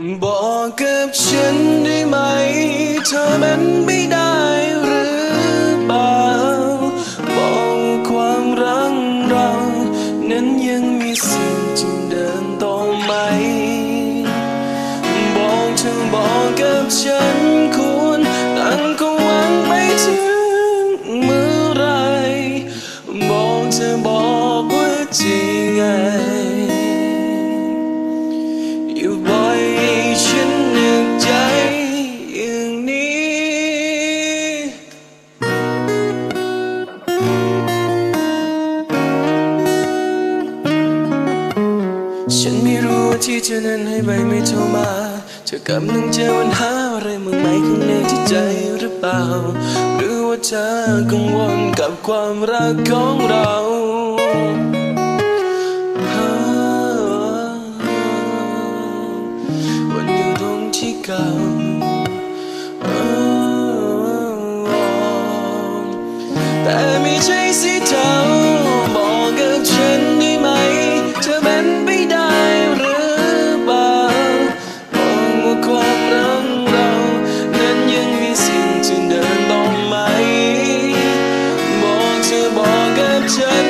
บอกกับฉันได้ไหม เธอมันไม่ได้หรือเปล่าบอกความรักเรา นั้นยังมีสิ่งที่เดินต่อไหม บอกเธอบอกกับฉันคุณตั้งก็หวังไปถึงเมื่อไร บอกเธอบอกว่าจริงไง ฉันไม่รู้ว่าที่เธอนั้นให้ไปไม่โทรมา เธอกำลังเจอปัญหาอะไรมากมายข้างในจิตใจหรือเปล่า หรือว่าเธอกังวลกับความรักของเราวันอยู่ตรงที่เก่าแต่ไม่ใช่สิ touch